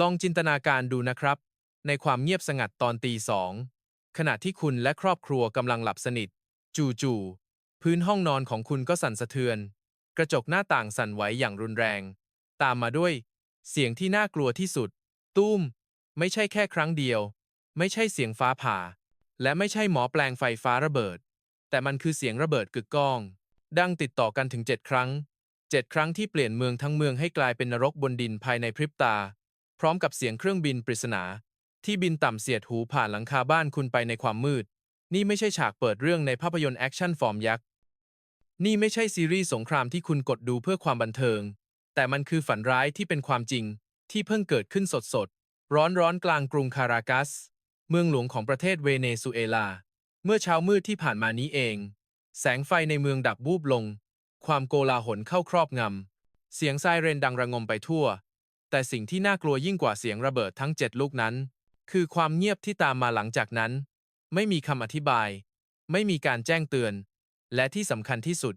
ลองจินตนาการดูนะครับ ในความเงียบสงัดตอนตีสองขณะที่คุณและครอบครัวกำลังหลับสนิท จู่ๆพื้นห้องนอนของคุณก็สั่นสะเทือน กระจกหน้าต่างสั่นไหวอย่างรุนแรง ตามมาด้วย เสียงที่น่ากลัวที่สุด ตุ้ม ไม่ใช่แค่ครั้งเดียว ไม่ใช่เสียงฟ้าผ่า และไม่ใช่หมอแปลงไฟฟ้าระเบิด แต่มันคือเสียงระเบิดกึกก้อง ดังติดต่อกันถึงเจ็ดครั้งเจ็ดครั้งที่เปลี่ยนเมืองทั้งเมืองให้กลายเป็นนรกบนดินภายในพริบตา พร้อมกับเสียงเครื่องบินปริศนา ที่บินต่ำเสียดหูผ่านหลังคาบ้านคุณไปในความมืด นี่ไม่ใช่ฉากเปิดเรื่องในภาพยนตร์แอคชั่นฟอร์มยักษ์ นี่ไม่ใช่ซีรีส์สงครามที่คุณกดดูเพื่อความบันเทิง แต่มันคือฝันร้ายที่เป็นความจริง ที่เพิ่งเกิดขึ้นสดๆ ร้อนร้อนๆกลางกรุงคารากัส เมืองหลวงของประเทศเวเนซุเอลา เมื่อเช้ามืดที่ผ่านมานี้เอง แสงไฟในเมืองดับวูบลง ความโกลาหลเข้าครอบงำ เสียงไซเรนดังระงมไปทั่ว แต่สิ่งที่น่ากลัวยิ่งกว่าเสียงระเบิดทั้งเจ็ดลูกนั้น คือความเงียบที่ตามมาหลังจากนั้น ไม่มีคำอธิบาย ไม่มีการแจ้งเตือน และที่สำคัญที่สุด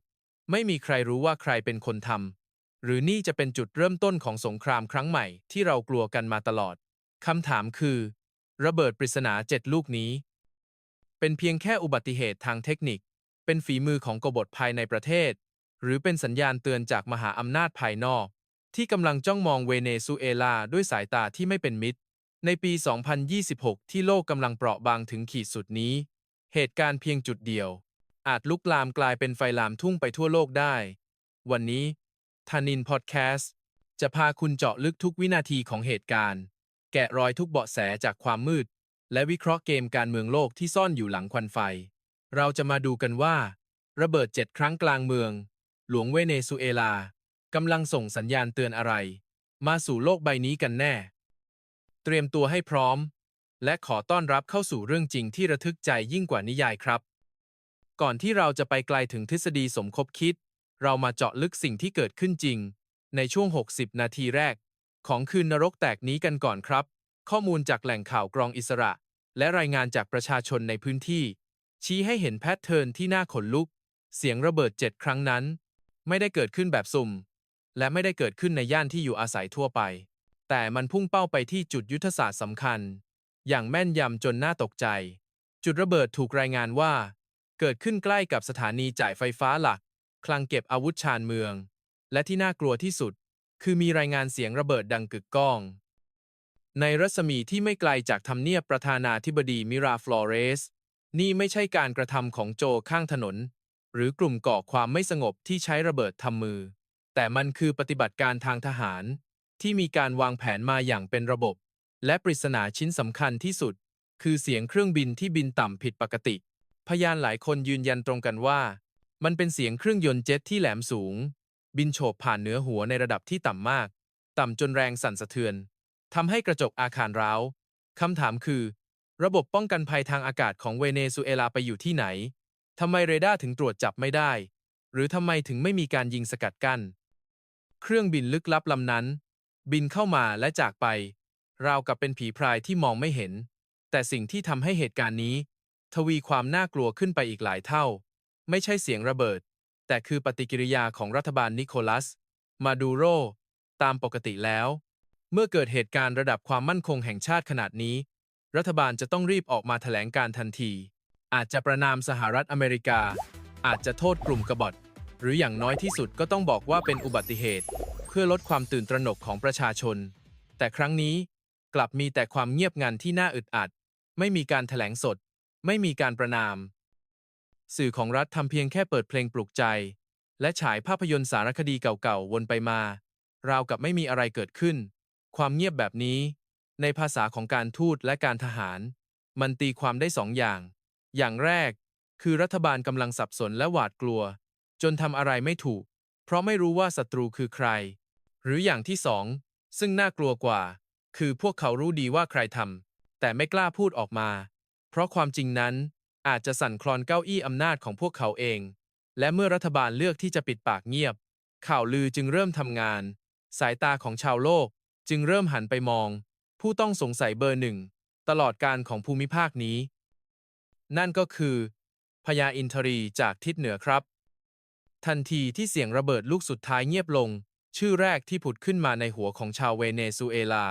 ไม่มีใครรู้ว่าใครเป็นคนทำหรือนี่จะเป็นจุดเริ่มต้นของสงครามครั้งใหม่ที่เรากลัวกันมาตลอดคำถามคือ ระเบิดปริศนาเจ็ดลูกนี้ เป็นเพียงแค่อุบัติเหตุทางเทคนิค เป็นฝีมือของกบฏภายในประเทศ หรือเป็นสัญญาณเตือนจากมหาอำนาจภายนอก ที่กำลังจ้องมองเวเนซุเอลาด้วยสายตาที่ไม่เป็นมิตร ในปี 2026 ที่โลกกำลังเปราะบางถึงขีดสุดนี้ เหตุการณ์เพียงจุดเดียว อาจลุกลามกลายเป็นไฟลามทุ่งไปทั่วโลกได้ วันนี้ทานินพอดแคสต์จะพาคุณเจาะลึกทุกวินาทีของเหตุการณ์ แกะรอยทุกเบาะแสจากความมืด และวิเคราะห์เกมการเมืองโลกที่ซ่อนอยู่หลังควันไฟ เราจะมาดูกันว่า ระเบิดเจ็ดครั้งกลางเมือง หลวงเวเนซุเอลา กำลังส่งสัญญาณเตือนอะไร มาสู่โลกใบนี้กันแน่ เตรียมตัวให้พร้อม และขอต้อนรับเข้าสู่เรื่องจริงที่ระทึกใจยิ่งกว่านิยายครับ ก่อนที่เราจะไปไกลถึงทฤษฎีสมคบคิด เรามาเจาะลึกสิ่งที่เกิดขึ้นจริง ในช่วง 60 นาทีแรก ของคืนนรกแตกนี้กันก่อนครับ ข้อมูลจากแหล่งข่าวกรองอิสระ และรายงานจากประชาชนในพื้นที่ ชี้ให้เห็นแพทเทิร์นที่น่าขนลุก เสียงระเบิดเจ็ดครั้งนั้น ไม่ได้เกิดขึ้นแบบสุ่ม และไม่ได้เกิดขึ้นในย่านที่อยู่อาศัยทั่วไป แต่มันพุ่งเป้าไปที่จุดยุทธศาสตร์สำคัญ อย่างแม่นยำจนน่าตกใจ จุดระเบิดถูกรายงานว่า เกิดขึ้นใกล้กับสถานีจ่ายไฟฟ้าหลัก คลังเก็บอาวุธชานเมือง และที่น่ากลัวที่สุด คือมีรายงานเสียงระเบิดดังกึกก้อง ในรัศมีที่ไม่ไกลจากทำเนียบประธานาธิบดีมิราฟลอเรส นี่ไม่ใช่การกระทำของโจข้างถนน หรือกลุ่มก่อความไม่สงบที่ใช้ระเบิดทำมือ แต่มันคือปฏิบัติการทางทหาร ที่มีการวางแผนมาอย่างเป็นระบบ และปริศนาชิ้นสำคัญที่สุด คือเสียงเครื่องบินที่บินต่ำผิดปกติ พยานหลายคนยืนยันตรงกันว่า มันเป็นเสียงเครื่องยนต์เจ็ตที่แหลมสูง บินโฉบผ่านเหนือหัวในระดับที่ต่ำมาก ต่ำจนแรงสั่นสะเทือนทำให้กระจกอาคารร้าวคำถามคือ ระบบป้องกันภัยทางอากาศของเวเนซุเอลาไปอยู่ที่ไหนทำไมเรดาร์ถึงตรวจจับไม่ได้ หรือทำไมถึงไม่มีการยิงสกัดกั้น เครื่องบินลึกลับลำนั้น บินเข้ามาและจากไป ราวกับเป็นผีพรายที่มองไม่เห็น แต่สิ่งที่ทำให้เหตุการณ์นี้ ทวีความน่ากลัวขึ้นไปอีกหลายเท่า ไม่ใช่เสียงระเบิด แต่คือปฏิกิริยาของรัฐบาลนิโคลัส มาดูโร ตามปกติแล้ว เมื่อเกิดเหตุการณ์ระดับความมั่นคงแห่งชาติขนาดนี้ รัฐบาลจะต้องรีบออกมาแถลงการทันที อาจจะประนามสหรัฐอเมริกา อาจจะโทษกลุ่มกบฏ หรืออย่างน้อยที่สุดก็ต้องบอกว่าเป็นอุบัติเหตุ เพื่อลดความตื่นตระหนกของประชาชน แต่ครั้งนี้กลับมีแต่ความเงียบงันที่น่าอึดอัด ไม่มีการแถลงสด ไม่มีการประนาม สื่อของรัฐทำเพียงแค่เปิดเพลงปลุกใจ และฉายภาพยนตร์สารคดีเก่าๆวนไปมา ราวกับไม่มีอะไรเกิดขึ้น ความเงียบแบบนี้ ในภาษาของการทูตและการทหาร มันตีความได้สองอย่าง อย่างแรก คือรัฐบาลกำลังสับสนและหวาดกลัว จนทำอะไรไม่ถูก เพราะไม่รู้ว่าศัตรูคือใคร หรืออย่างที่สอง ซึ่งน่ากลัวกว่า คือพวกเขารู้ดีว่าใครทำแต่ไม่กล้าพูดออกมา เพราะความจริงนั้นอาจจะสั่นคลอนเก้าอี้อำนาจของพวกเขาเอง และเมื่อรัฐบาลเลือกที่จะปิดปากเงียบ ข่าวลือจึงเริ่มทำงาน สายตาของชาวโลกจึงเริ่มหันไปมอง ผู้ต้องสงสัยเบอร์หนึ่ง ตลอดการของภูมิภาคนี้ นั่นก็คือพญาอินทรีจากทิศเหนือครับ ทันทีที่เสียงระเบิดลูกสุดท้ายเงียบลง ชื่อแรกที่ผุดขึ้นมาในหัวของชาวเวเนซุเอลา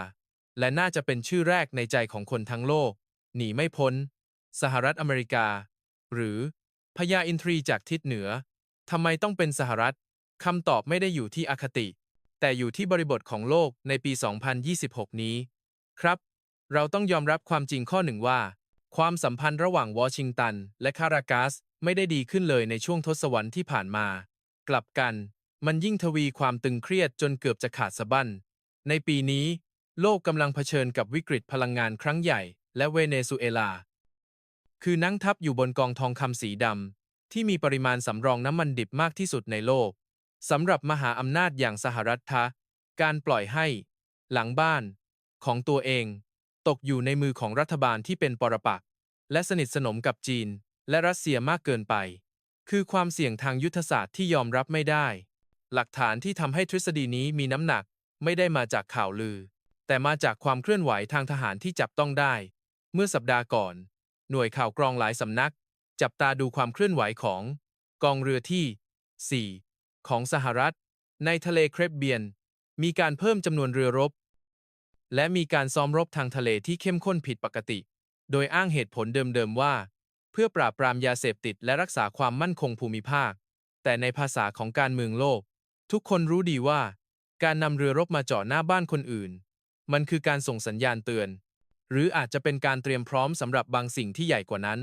และน่าจะเป็นชื่อแรกในใจของคนทั้งโลก หนีไม่พ้น สหรัฐอเมริกา หรือพญาอินทรีจากทิศเหนือทำไมต้องเป็นสหรัฐคำตอบไม่ได้อยู่ที่อคติ แต่อยู่ที่บริบทของโลกในปี 2026 นี้ ครับ เราต้องยอมรับความจริงข้อหนึ่งว่า ความสัมพันธ์ระหว่างวอชิงตัน และคารากัส ไม่ได้ดีขึ้นเลยในช่วงทศวรรษที่ผ่านมา กลับกัน มันยิ่งทวีความตึงเครียดจนเกือบจะขาดสะบั้น ในปีนี้ โลกกำลังเผชิญกับวิกฤตพลังงานครั้งใหญ่ และเวเนซุเอลา คือนั่งทับอยู่บนกองทองคำสีดำที่มีปริมาณสำรองน้ำมันดิบมากที่สุดในโลกสำหรับมหาอำนาจอย่างสหรัฐทะการปล่อยให้ หลังบ้าน ของตัวเอง ตกอยู่ในมือของรัฐบาลที่เป็นปรปักษ์และสนิทสนมกับจีน และรัสเซียมากเกินไป คือความเสี่ยงทางยุทธศาสตร์ที่ยอมรับไม่ได้ หลักฐานที่ทำให้ทฤษฎีนี้มีน้ำหนักไม่ได้มาจากข่าวลือ แต่มาจากความเคลื่อนไหวทางทหารที่จับต้องได้ เมื่อสัปดาห์ก่อน หน่วยข่าวกรองหลายสำนัก จับตาดูความเคลื่อนไหวของกองเรือที่ 4 ของสหรัฐ ในทะเลเครบเบียน มีการเพิ่มจำนวนเรือรบ และมีการซ้อมรบทางทะเลที่เข้มข้นผิดปกติ โดยอ้างเหตุผลเดิมๆว่า เพื่อปราบปรามยาเสพติดและรักษาความมั่นคงภูมิภาค แต่ในภาษาของการเมืองโลก ทุกคนรู้ดีว่า การนำเรือรบมาเจาะหน้าบ้านคนอื่น มันคือการส่งสัญญาณเตือน หรืออาจจะเป็นการเตรียมพร้อมสำหรับบางสิ่งที่ใหญ่กว่านั้น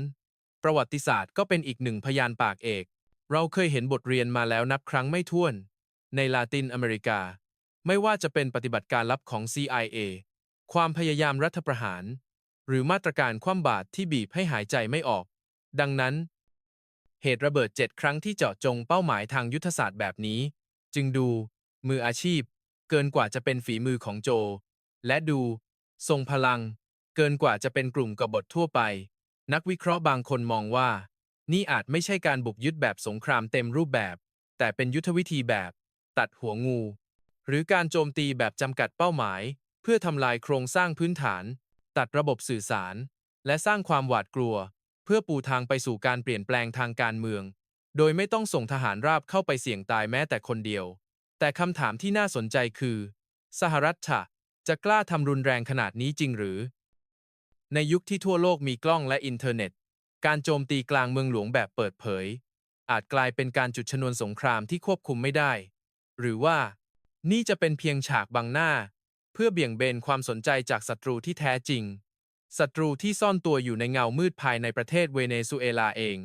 ประวัติศาสตร์ก็เป็นอีกหนึ่งพยานปากเอก เราเคยเห็นบทเรียนมาแล้วนับครั้งไม่ถ้วน ในลาตินอเมริกา ไม่ว่าจะเป็นปฏิบัติการลับของ CIA ความพยายามรัฐประหาร หรือมาตรการคว่ำบาตรที่บีบให้หายใจไม่ออก ดังนั้น เหตุระเบิดเจ็ดครั้งที่เจาะจงเป้าหมายทางยุทธศาสตร์แบบนี้ จึงดู มืออาชีพ เกินกว่าจะเป็นฝีมือของโจ และดู ทรงพลัง เกินกว่าจะเป็นกลุ่มกบฏทั่วไป นักวิเคราะห์บางคนมองว่า นี่อาจไม่ใช่การบุกยึดแบบสงครามเต็มรูปแบบ แต่เป็นยุทธวิธีแบบ ตัดหัวงู หรือการโจมตีแบบจำกัดเป้าหมาย เพื่อทำลายโครงสร้างพื้นฐาน ตัดระบบสื่อสาร และสร้างความหวาดกลัว เพื่อปูทางไปสู่การเปลี่ยนแปลงทางการเมือง โดยไม่ต้องส่งทหารราบเข้าไปเสี่ยงตายแม้แต่คนเดียว แต่คำถามที่น่าสนใจคือ สหรัฐฉะจะกล้าทำรุนแรงขนาดนี้จริงหรือ ในยุคที่ทั่วโลกมีกล้องและอินเทอร์เน็ต การโจมตีกลางเมืองหลวงแบบเปิดเผย อาจกลายเป็นการจุดชนวนสงครามที่ควบคุมไม่ได้ หรือว่า นี่จะเป็นเพียงฉากบังหน้า เพื่อเบี่ยงเบนความสนใจจากศัตรูที่แท้จริง ศัตรูที่ซ่อนตัวอยู่ในเงามืดภายในประเทศเวเนซุเอลาเอง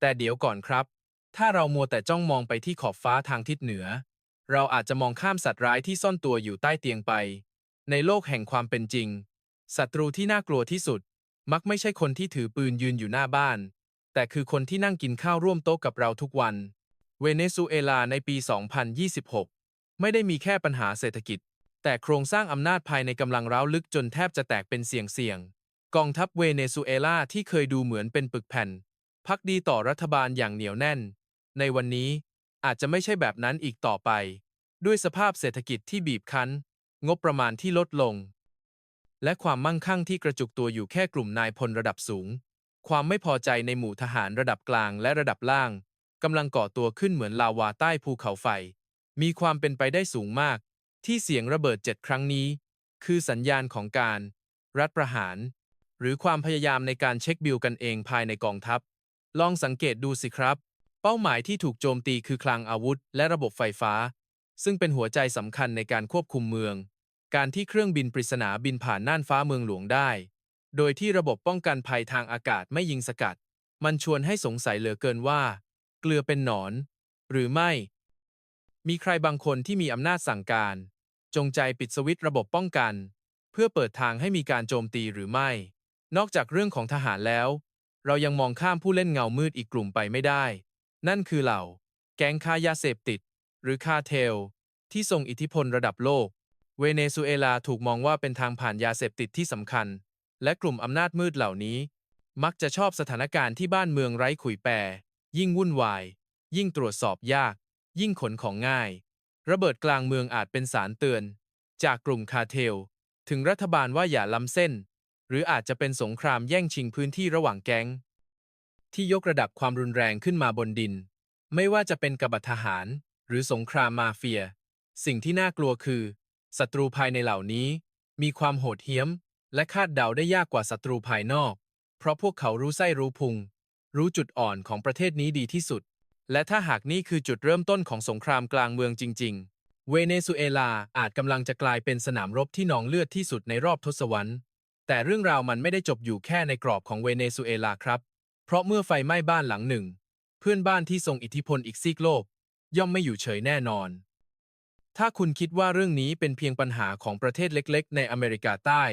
แต่เดี๋ยวก่อนครับ ถ้าเรามัวแต่จ้องมองไปที่ขอบฟ้าทางทิศเหนือ เราอาจจะมองข้ามสัตว์ร้ายที่ซ่อนตัวอยู่ใต้เตียงไป ในโลกแห่งความเป็นจริง ศัตรูที่น่ากลัวที่สุด มักไม่ใช่คนที่ถือปืนยืนอยู่หน้าบ้าน แต่คือคนที่นั่งกินข้าวร่วมโต๊ะกับเราทุกวัน เวเนซุเอลาในปี 2026 ไม่ได้มีแค่ปัญหาเศรษฐกิจ แต่โครงสร้างอำนาจภายในกำลังร้าวลึกจนแทบจะแตกเป็นเสี่ยงๆ กองทัพเวเนซุเอลาที่เคยดูเหมือนเป็นปึกแผ่น พักดีต่อรัฐบาลอย่างเหนียวแน่น ในวันนี้อาจจะไม่ใช่แบบนั้นอีกต่อไป ด้วยสภาพเศรษฐกิจที่บีบคั้น งบประมาณที่ลดลง และความมั่งคั่งที่กระจุกตัวอยู่แค่กลุ่มนายพลระดับสูง ความไม่พอใจในหมู่ทหารระดับกลางและระดับล่างกำลังก่อตัวขึ้นเหมือนลาวาใต้ภูเขาไฟ มีความเป็นไปได้สูงมาก ที่เสียงระเบิดเจ็ดครั้งนี้ คือสัญญาณของการ รัฐประหาร หรือความพยายามในการเช็คบิลกันเองภายในกองทัพ ลองสังเกตดูสิครับ เป้าหมายที่ถูกโจมตีคือคลังอาวุธ และระบบไฟฟ้า ซึ่งเป็นหัวใจสำคัญในการควบคุมเมือง การที่เครื่องบินปริศนาบินผ่านน่านฟ้าเมืองหลวงได้ โดยที่ระบบป้องกันภัยทางอากาศไม่ยิงสกัด มันชวนให้สงสัยเหลือเกินว่า เกลือเป็นหนอน หรือไม่ มีใครบางคนที่มีอำนาจสั่งการ จงใจปิดสวิตช์ระบบป้องกัน เพื่อเปิดทางให้มีการโจมตีหรือไม่ นอกจากเรื่องของทหารแล้ว เรายังมองข้ามผู้เล่นเงามืดอีกกลุ่มไปไม่ได้ นั่นคือเหล่า แก๊งค้ายาเสพติด หรือคาเทล ที่ทรงอิทธิพลระดับโลก เวเนซุเอลาถูกมองว่าเป็นทางผ่านยาเสพติดที่สำคัญ และกลุ่มอำนาจมืดเหล่านี้ มักจะชอบสถานการณ์ที่บ้านเมืองไร้ขุยแปรยิ่งวุ่นวาย ยิ่งตรวจสอบยาก ยิ่งขนของง่าย ระเบิดกลางเมืองอาจเป็นสารเตือน จากกลุ่มคาเทล ถึงรัฐบาลว่าอย่าล้ำเส้น หรืออาจจะเป็นสงครามแย่งชิงพื้นที่ระหว่างแก๊ง ที่ยกระดับความรุนแรงขึ้นมาบนดิน ไม่ว่าจะเป็นกบฏทหาร หรือสงครามมาเฟีย สิ่งที่น่ากลัวคือศัตรูภายในเหล่านี้ มีความโหดเหี้ยม และคาดเดาได้ยากกว่าศัตรูภายนอก เพราะพวกเขารู้ไส้รู้พุง รู้จุดอ่อนของประเทศนี้ดีที่สุด และถ้าหากนี่คือจุดเริ่มต้นของสงครามกลางเมืองจริง ๆ เวเนซุเอลาอาจกำลังจะกลายเป็นสนามรบที่นองเลือดที่สุดในรอบทศวรรษ แต่เรื่องราวมันไม่ได้จบอยู่แค่ในกรอบของเวเนซุเอลาครับ เพราะเมื่อไฟไหม้บ้านหลังหนึ่ง เพื่อนบ้านที่ทรงอิทธิพลอีกซีกโลก ย่อมไม่อยู่เฉยแน่นอน ถ้าคุณคิดว่าเรื่องนี้เป็นเพียงปัญหาของประเทศเล็ก ๆ ในอเมริกาใต้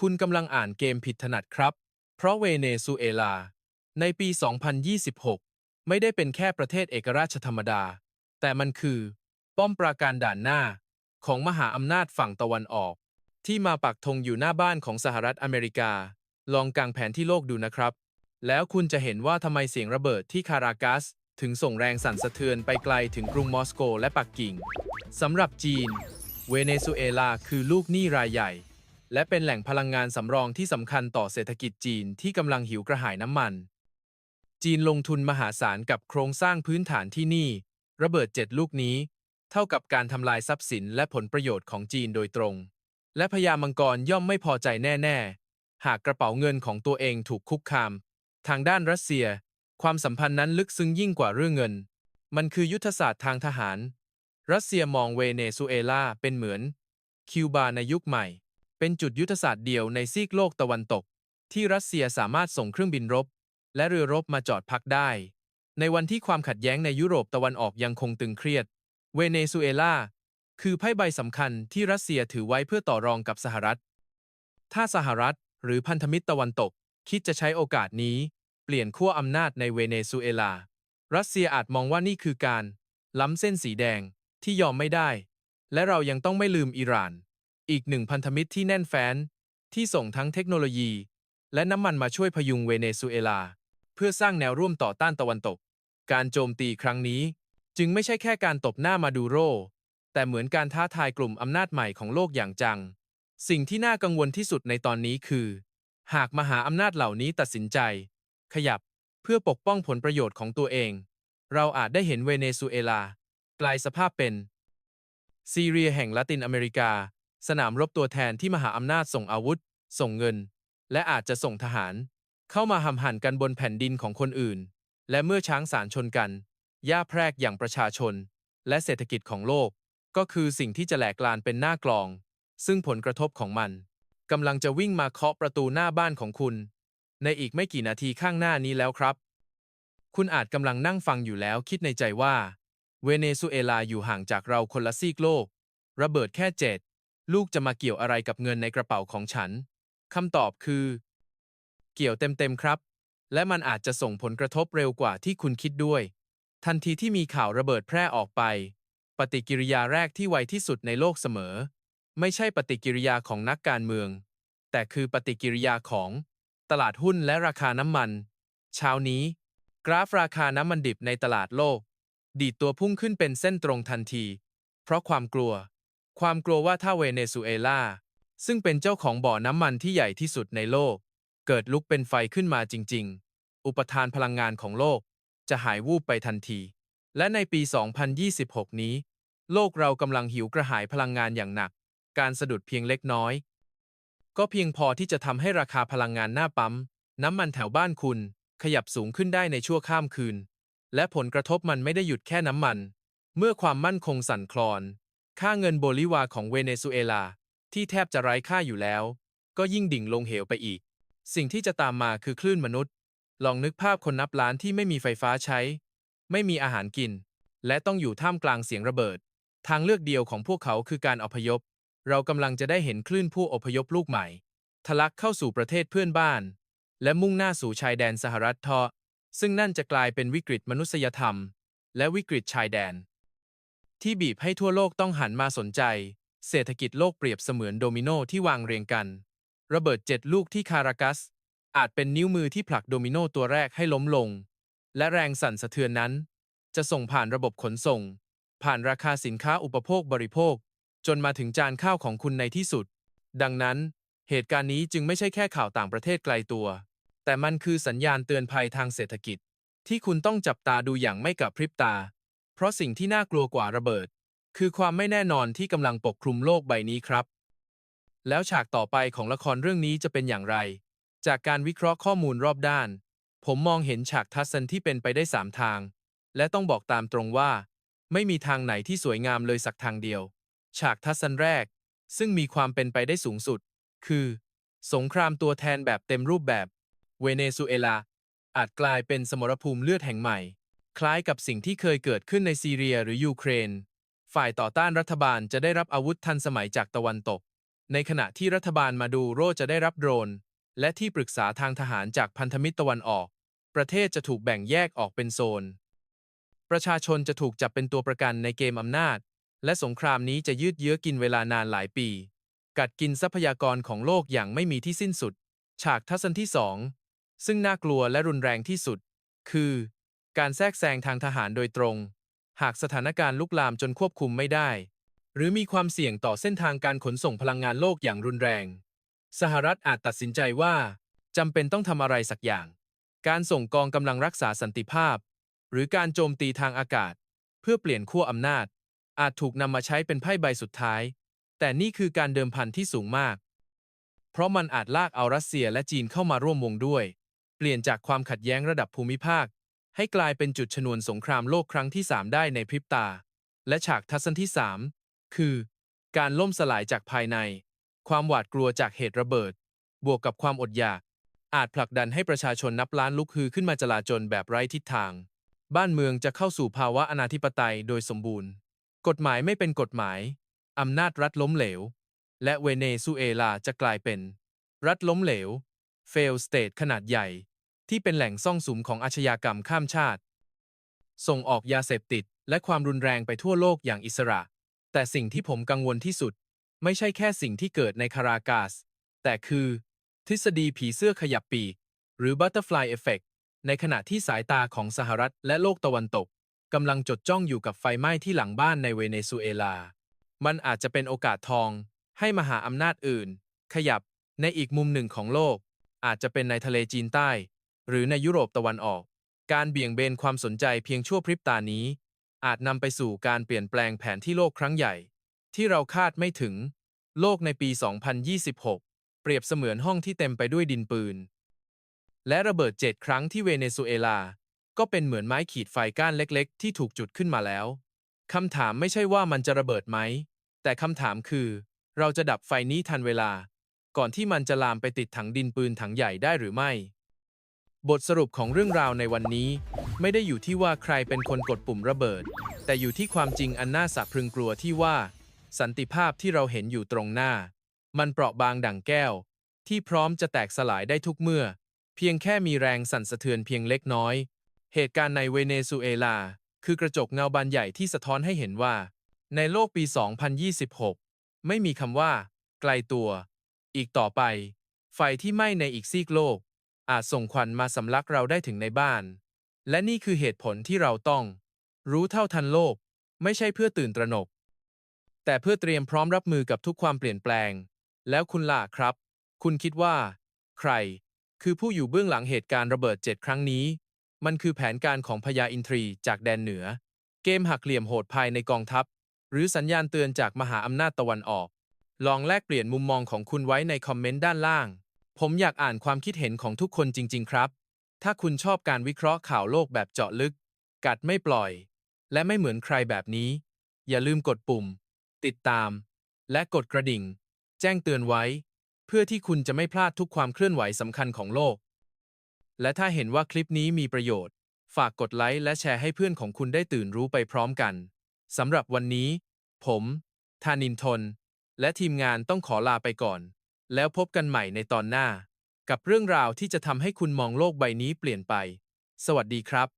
คุณกำลังอ่านเกมผิดถนัดครับ เพราะเวเนซุเอลาในปี 2026 ไม่ได้เป็นแค่ประเทศเอกราชธรรมดา แต่มันคือ ป้อมปราการด่านหน้าของมหาอำนาจฝั่งตะวันออก ที่มาปักธงอยู่หน้าบ้านของสหรัฐอเมริกา ลองกางแผนที่โลกดูนะครับ แล้วคุณจะเห็นว่าทำไมเสียงระเบิดที่คารากัส ถึงส่งแรงสั่นสะเทือนไปไกลถึงกรุงมอสโกและปักกิ่งสำหรับจีน เวเนซุเอลาคือลูกหนี้รายใหญ่ และเป็นแหล่งพลังงานสำรองที่สำคัญต่อเศรษฐกิจจีนที่กำลังหิวกระหายน้ำมัน จีนลงทุนมหาศาลกับโครงสร้างพื้นฐานที่นี่ ระเบิดเจ็ดลูกนี้ เท่ากับการทำลายทรัพย์สินและผลประโยชน์ของจีนโดยตรง และพญามังกรย่อมไม่พอใจแน่ ๆ หากกระเป๋าเงินของตัวเองถูกคุกคาม ทางด้านรัสเซีย ความสัมพันธ์นั้นลึกซึ้งยิ่งกว่าเรื่องเงิน มันคือยุทธศาสตร์ทางทหาร รัสเซียมองเวเนซุเอลาเป็นเหมือน คิวบาในยุคใหม่ เป็นจุดยุทธศาสตร์เดียวในซีกโลกตะวันตก ที่รัสเซียสามารถส่งเครื่องบินรบ และเรือรบมาจอดพักได้ ในวันที่ความขัดแย้งในยุโรปตะวันออกยังคงตึงเครียด เวเนซุเอลาคือไพ่ใบสำคัญที่รัสเซียถือไว้เพื่อต่อรองกับสหรัฐ ถ้าสหรัฐหรือพันธมิตรตะวันตก คิดจะใช้โอกาสนี้ เปลี่ยนขั้วอำนาจในเวเนซุเอลา รัสเซียอาจมองว่านี่คือการ ล้ำเส้นสีแดงที่ยอมไม่ได้ และเรายังต้องไม่ลืมอิหร่าน อีกหนึ่งพันธมิตรที่แน่นแฟ้น ที่ส่งทั้งเทคโนโลยี และน้ำมันมาช่วยพยุงเวเนซุเอลา เพื่อสร้างแนวร่วมต่อต้านตะวันตก การโจมตีครั้งนี้ จึงไม่ใช่แค่การตบหน้ามาดูโร แต่เหมือนการท้าทายกลุ่มอำนาจใหม่ของโลกอย่างจัง สิ่งที่น่ากังวลที่สุดในตอนนี้คือ หากมหาอำนาจเหล่านี้ตัดสินใจ ขยับเพื่อปกป้องผลประโยชน์ของตัวเอง เราอาจได้เห็นเวเนซุเอลา กลายสภาพเป็น ซีเรียแห่งละตินอเมริกา สนามรบตัวแทนที่มหาอำนาจส่งอาวุธ ส่งเงิน และอาจจะส่งทหาร เข้ามาหำหันกันบนแผ่นดินของคนอื่น และเมื่อช้างสารชนกันย่าแพรกอย่างประชาชน และเศรษฐกิจของโลก ก็คือสิ่งที่จะแหลกลานเป็นหน้ากลอง ซึ่งผลกระทบของมันกำลังจะวิ่งมาเคาะประตูหน้าบ้านของคุณ ในอีกไม่กี่นาทีข้างหน้านี้แล้วครับ คุณอาจกำลังนั่งฟังอยู่แล้วคิดในใจว่า เวเนซุเอลาอยู่ห่างจากเราคนละซีกโลก ระเบิดแค่เจ็ดลูกจะมาเกี่ยวอะไรกับเงินในกระเป๋าของฉันคำตอบคือ เกี่ยวเต็มๆครับ และมันอาจจะส่งผลกระทบเร็วกว่าที่คุณคิดด้วย ทันทีที่มีข่าวระเบิดแพร่ออกไป ปฏิกิริยาแรกที่ไวที่สุดในโลกเสมอ ไม่ใช่ปฏิกิริยาของนักการเมือง แต่คือปฏิกิริยาของตลาดหุ้นและราคาน้ำมัน เช้านี้ กราฟราคาน้ำมันดิบในตลาดโลก ดีดตัวพุ่งขึ้นเป็นเส้นตรงทันที เพราะความกลัว ความกลัวว่าถ้าเวเนซุเอลาซึ่งเป็นเจ้าของบ่อน้ำมันที่ใหญ่ที่สุดในโลก เกิดลุกเป็นไฟขึ้นมาจริง ๆ อุปทานพลังงานของโลกจะหายวูบไปทันที และในปี 2026 นี้ โลกเรากำลังหิวกระหายพลังงานอย่างหนัก การสะดุดเพียงเล็กน้อย ก็เพียงพอที่จะทำให้ราคาพลังงานหน้าปั๊ม น้ำมันแถวบ้านคุณ ขยับสูงขึ้นได้ในชั่วข้ามคืน และผลกระทบมันไม่ได้หยุดแค่น้ำมัน เมื่อความมั่นคงสั่นคลอน ค่าเงินโบลิวาของเวเนซุเอลาที่แทบจะไร้ค่าอยู่แล้ว ก็ยิ่งดิ่งลงเหวไปอีก สิ่งที่จะตามมาคือคลื่นมนุษย์ ลองนึกภาพคนนับล้านที่ไม่มีไฟฟ้าใช้ ไม่มีอาหารกิน และต้องอยู่ท่ามกลางเสียงระเบิด ทางเลือกเดียวของพวกเขาคือการอพยพ เรากำลังจะได้เห็นคลื่นผู้อพยพลูกใหม่ ทะลักเข้าสู่ประเทศเพื่อนบ้าน และมุ่งหน้าสู่ชายแดนสหรัฐทอซึ่งนั่นจะกลายเป็นวิกฤตมนุษยธรรม และวิกฤตชายแดน ที่บีบให้ทั่วโลกต้องหันมาสนใจ เศรษฐกิจโลกเปรียบเสมือนโดมิโนที่วางเรียงกัน ระเบิดเจ็ดลูกที่คารากัส อาจเป็นนิ้วมือที่ผลักโดมิโนตัวแรกให้ล้มลง และแรงสั่นสะเทือนนั้น จะส่งผ่านระบบขนส่ง ผ่านราคาสินค้าอุปโภคบริโภค จนมาถึงจานข้าวของคุณในที่สุด ดังนั้น เหตุการณ์นี้จึงไม่ใช่แค่ข่าวต่างประเทศไกลตัว แต่มันคือสัญญาณเตือนภัยทางเศรษฐกิจ ที่คุณต้องจับตาดูอย่างไม่กับพริบตา เพราะสิ่งที่น่ากลัวกว่าระเบิด คือความไม่แน่นอนที่กำลังปกคลุมโลกใบนี้ครับ แล้วฉากต่อไปของละครเรื่องนี้จะเป็นอย่างไร จากการวิเคราะห์ข้อมูลรอบด้าน ผมมองเห็นฉากทัศนที่เป็นไปได้สามทาง และต้องบอกตามตรงว่า ไม่มีทางไหนที่สวยงามเลยสักทางเดียว ฉากทัศนแรก ซึ่งมีความเป็นไปได้สูงสุด คือ สงครามตัวแทนแบบเต็มรูปแบบ เวเนซุเอลา อาจกลายเป็นสมรภูมิเลือดแห่งใหม่ คล้ายกับสิ่งที่เคยเกิดขึ้นในซีเรียหรือยูเครน ฝ่ายต่อต้านรัฐบาลจะได้รับอาวุธทันสมัยจากตะวันตก ในขณะที่รัฐบาลมาดูโรจะได้รับโดรน และที่ปรึกษาทางทหารจากพันธมิตรตะวันออก ประเทศจะถูกแบ่งแยกออกเป็นโซน ประชาชนจะถูกจับเป็นตัวประกันในเกมอำนาจ และสงครามนี้จะยืดเยื้อกินเวลานานหลายปี กัดกินทรัพยากรของโลกอย่างไม่มีที่สิ้นสุด ฉากทัศนที่สองซึ่งน่ากลัวและรุนแรงที่สุด คือ การแทรกแซงทางทหารโดยตรง หากสถานการณ์ลุกลามจนควบคุมไม่ได้ หรือมีความเสี่ยงต่อเส้นทางการขนส่งพลังงานโลกอย่างรุนแรง สหรัฐอาจตัดสินใจว่าจำเป็นต้องทำอะไรสักอย่าง การส่งกองกำลังรักษาสันติภาพ หรือการโจมตีทางอากาศ เพื่อเปลี่ยนขั้วอำนาจ อาจถูกนำมาใช้เป็นไพ่ใบสุดท้าย แต่นี่คือการเดิมพันที่สูงมาก เพราะมันอาจลากเอารัสเซียและจีนเข้ามาร่วมวงด้วย เปลี่ยนจากความขัดแย้งระดับภูมิภาค ให้กลายเป็นจุดชนวนสงครามโลกครั้งที่ 3 ได้ในพริบตา และฉากทัศนที่ 3 คือ การล่มสลายจากภายใน ความหวาดกลัวจากเหตุระเบิด บวกกับความอดอยาก อาจผลักดันให้ประชาชนนับล้านลุกฮือขึ้นมาจลาจลแบบไร้ทิศทาง บ้านเมืองจะเข้าสู่ภาวะอนาธิปไตยโดยสมบูรณ์ กฎหมายไม่เป็นกฎหมาย อำนาจรัฐล้มเหลว และเวเนซุเอลาจะกลายเป็น รัฐล้มเหลว fail state ขนาดใหญ่ ที่เป็นแหล่งซ่องสุมของอาชญากรรมข้ามชาติ ส่งออกยาเสพติดและความรุนแรงไปทั่วโลกอย่างอิสระ แต่สิ่งที่ผมกังวลที่สุด ไม่ใช่แค่สิ่งที่เกิดในคารากาส แต่คือ ทฤษฎีผีเสื้อขยับปีก หรือ Butterfly Effect ในขณะที่สายตาของสหรัฐและโลกตะวันตกกำลังจดจ้องอยู่กับไฟไหม้ที่หลังบ้านในเวเนซุเอลา มันอาจจะเป็นโอกาสทอง ให้มหาอำนาจอื่น ขยับในอีกมุมหนึ่งของโลก อาจจะเป็นในทะเลจีนใต้ หรือในยุโรปตะวันออก การเบี่ยงเบนความสนใจเพียงชั่วพริบตานี้ อาจนำไปสู่การเปลี่ยนแปลงแผนที่โลกครั้งใหญ่ ที่เราคาดไม่ถึง โลกในปี 2026 เปรียบเสมือนห้องที่เต็มไปด้วยดินปืน และระเบิดเจ็ดครั้งที่เวเนซุเอลา ก็เป็นเหมือนไม้ขีดไฟก้านเล็กๆ ที่ถูกจุดขึ้นมาแล้วคำถามไม่ใช่ว่ามันจะระเบิดไหม แต่คำถามคือ เราจะดับไฟนี้ทันเวลา ก่อนที่มันจะลามไปติดถังดินปืนถังใหญ่ได้หรือไม่ บทสรุปของเรื่องราวในวันนี้ ไม่ได้อยู่ที่ว่าใครเป็นคนกดปุ่มระเบิด แต่อยู่ที่ความจริงอันน่าสะพรึงกลัวที่ว่า สันติภาพที่เราเห็นอยู่ตรงหน้า มันเปราะบางดั่งแก้ว ที่พร้อมจะแตกสลายได้ทุกเมื่อ เพียงแค่มีแรงสั่นสะเทือนเพียงเล็กน้อย เหตุการณ์ในเวเนซุเอลา คือกระจกเงาบานใหญ่ที่สะท้อนให้เห็นว่า ในโลกปี 2026 ไม่มีคำว่า ไกลตัว อีกต่อไป ไฟที่ไหม้ในอีกซีกโลก อาจส่งควันมาสำลักเราได้ถึงในบ้าน และนี่คือเหตุผลที่เราต้อง รู้เท่าทันโลก ไม่ใช่เพื่อตื่นตระหนก แต่เพื่อเตรียมพร้อมรับมือกับทุกความเปลี่ยนแปลง แล้วคุณล่ะครับ คุณคิดว่า ใคร คือผู้อยู่เบื้องหลังเหตุการณ์ระเบิดเจ็ดครั้งนี้ มันคือแผนการของพญาอินทรีจากแดนเหนือ เกมหักเหลี่ยมโหดภายในกองทัพ หรือสัญญาณเตือนจากมหาอำนาจตะวันออก ลองแลกเปลี่ยนมุมมองของคุณไว้ในคอมเมนต์ด้านล่าง ผมอยากอ่านความคิดเห็นของทุกคนจริง ๆ ครับ ถ้าคุณชอบการวิเคราะห์ข่าวโลกแบบเจาะลึก กัดไม่ปล่อย และไม่เหมือนใครแบบนี้ อย่าลืมกดปุ่ม ติดตาม และกดกระดิ่ง แจ้งเตือนไว้ เพื่อที่คุณจะไม่พลาดทุกความเคลื่อนไหวสำคัญของโลก และถ้าเห็นว่าคลิปนี้มีประโยชน์ ฝากกดไลค์และแชร์ให้เพื่อนของคุณได้ตื่นรู้ไปพร้อมกันสำหรับวันนี้ ผมธานินทน และทีมงานต้องขอลาไปก่อน แล้วพบกันใหม่ในตอนหน้า กับเรื่องราวที่จะทำให้คุณมองโลกใบนี้เปลี่ยนไป สวัสดีครับ